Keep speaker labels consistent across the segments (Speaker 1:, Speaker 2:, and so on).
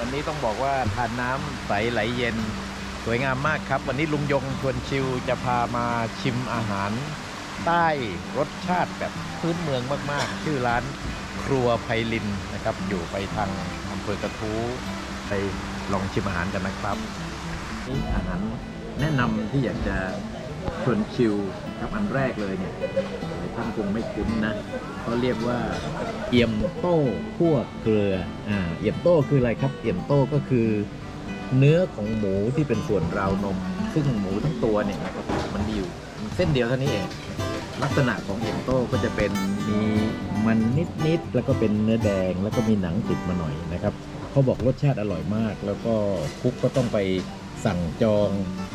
Speaker 1: วันนี้ต้องบอกว่าทานน้ำใสไหลเย็น สวยงามมากครับ วันนี้ลุงยงชวนชิวจะพามาชิมอาหาร ใต้รสชาติแบบพื้นเมืองมากๆ ชื่อร้านครัวไพลินนะครับ อยู่ไปทางอำเภอกระทู้ไปลองชิมอาหารกันนะครับนี่อาหารแนะนำที่อยากจะชวนชิวครับอันแรกเลยเนี่ยท งไม่คุ้นนะเขาเรียกว่าเอี่ยมโต้คั่วเกลืออ่าเอี่ยมโต้คืออะไรครับ เอี่ยมโต้ก็คือ เนื้อของหมูที่เป็นส่วนราวนม ซึ่งหมูทั้งตัวเนี่ยนะครับมันมีอยู่เส้นเดียวเท่านี้เองลักษณะของเอี่ยมโต้ก็จะเป็นมีมันนิดๆแล้วก็เป็นเนื้อแดงแล้วก็มีหนังติดมาหน่อยนะครับเขาบอกรสชาติอร่อยมาก แล้วก็คุกก็ต้องไปสั่งจอง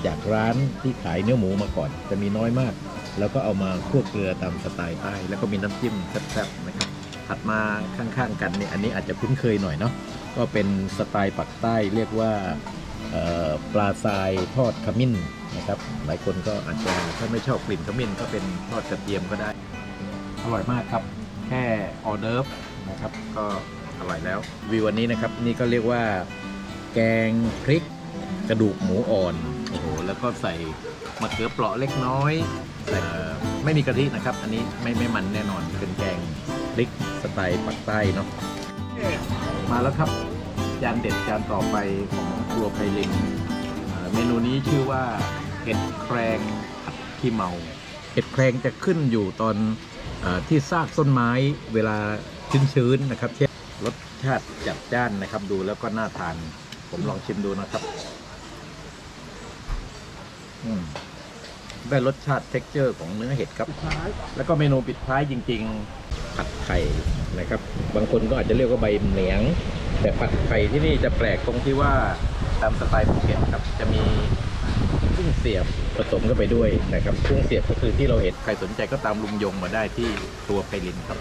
Speaker 1: จากร้านที่ขายเนื้อหมูมาก่อน จะมีน้อยมาก แล้วก็เอามาคั่วเกลือตามสไตล์ใต้แล้วก็มีน้ำจิ้มแซ่บๆนะครับถัดมาข้างๆกันเนี่ยอันนี้อาจจะคุ้นเคยหน่อยเนาะก็เป็นสไตล์ปักใต้เรียกว่าปลาทรายทอดขมิ้นนะครับหลายคนก็อาจจะถ้าไม่ชอบกลิ่นขมิ้นก็เป็นทอดกระเทียมก็ได้ อร่อยมากครับ แค่ออเดิร์ฟนะครับก็อร่อยแล้ววิววันนี้นะครับนี่ก็เรียกว่า แกงพริกกระดูกหมูอ่อน อ้โหแล้วก็ใส่มะเขือเปราะเล็กน้อยใส่เอ่อไม่มีกะทินะครับ อันนี้ไม่ไม่มันแน่นอนเป็นแกงพริกสไตล์ปักใต้เนาะมาแล้วครับจานเด็ดจานต่อไปของครัวไพลินเอ่อเมนูนี้ชื่อว่าเห็ดแครงผัดขี้เมาเห็ดแครงจะขึ้นอยู่ตอนเออที่ซากต้นไม้เวลาชื้นๆนะครับเช่นรสชาติจัดจ้านนะครับ ดูแล้วก็น่าทาน ผมลองชิมดูนะครับอืม ได้รสชาติเท็กเจอร์ของเนื้อเห็ดครับ แล้วก็เมนูปิดท้ายจริง ๆ ผัดไข่นะครับ บางคนก็อาจจะเรียกว่าใบเหนียง แต่ผัดไข่ที่นี่จะแปลกตรงที่ว่าตามสไตล์ภูเก็ตครับ จะมีกุ้งเสียบผสมเข้าไปด้วยนะครับกุ้งเสียบก็คือที่เราเห็นใครสนใจก็ตามลุงยงมาได้ที่ตัวไพลินครับ